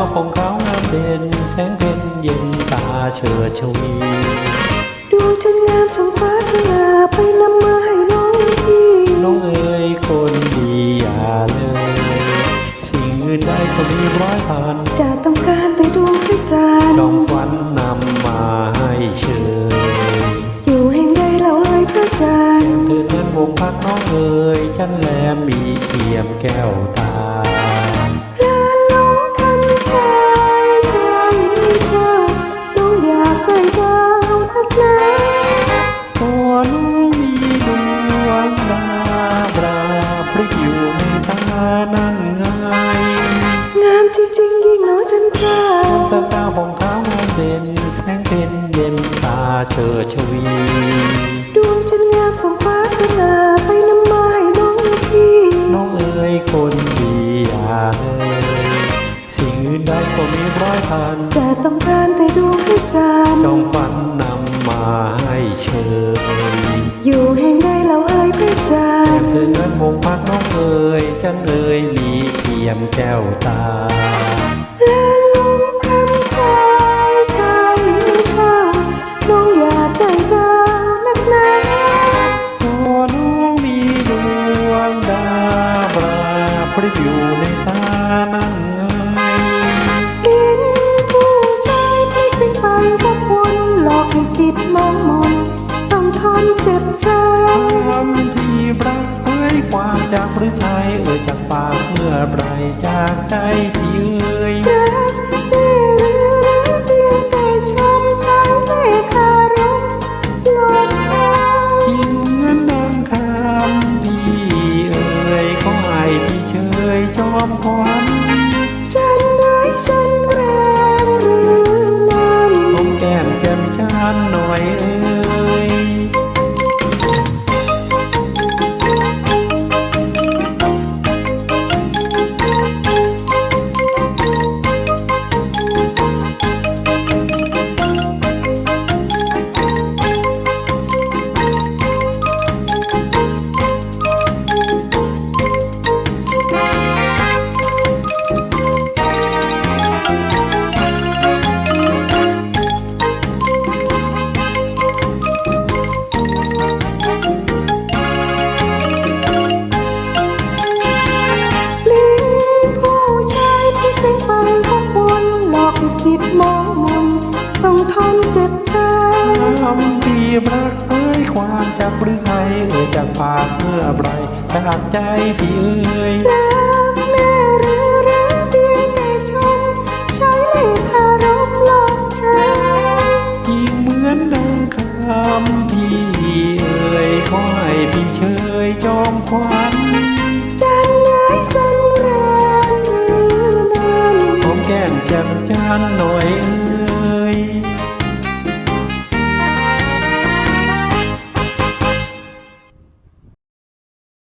าวของเขางามเด่นแสงเพ็ญเย็นตาเชิดชวีดวงจันทร์งามสังฟ้าสง่าไปนำมาให้น้องพี่น้องเอ๋ยคนดีอย่าเลย สิ่งอื่นใดก็มีร้อยพันจะต้องการแต่ดวงพระจันทจอมร์ฝันนำมาให้เชยอยู่แห่งใดเราเอ่ยพระจันทร์เธอนั้นวงพักน้องเอ๋ยจันแลมีเทียมแก้วตา สตาของเขางามเด่นแสงเป็นเย็นตาเชิดชวีดวงจันทร์งามสังฟ้าสง่าไปนำมาให้น้องพี่น้องเอ๋ยคนดีอย่าเลยสิ่งอื่นใดก็มีร้อยพันจะต้องการแต่ดวงพระจันทจร์องฝันนำมาให้เชยอยู่แห่งใดเราเอ่ยพระจันทร์เธอนั้นมงพักน้องเอ๋ยจันเอ๋ยมีเทียมแก้วตา เจ็บใจคำที่รักเอ้ยความจากหรือไทยเอ่ยจากปากเมื่อไรจากใจพี่เอ้ยรักแน่หรือรักเพียงแต่ชมใช้เลขารมหลอกชายทิ้งเงินดังคำพี่เอ่ยขอให้พี่เชยจอมขวัญจันไหนจันแรงหรือนั้นอมแก้มแจ่มจานหน่อยเอ้ หรือไทยเอ่ยจากปากเมื่อไรจากใจพี่เอ้ย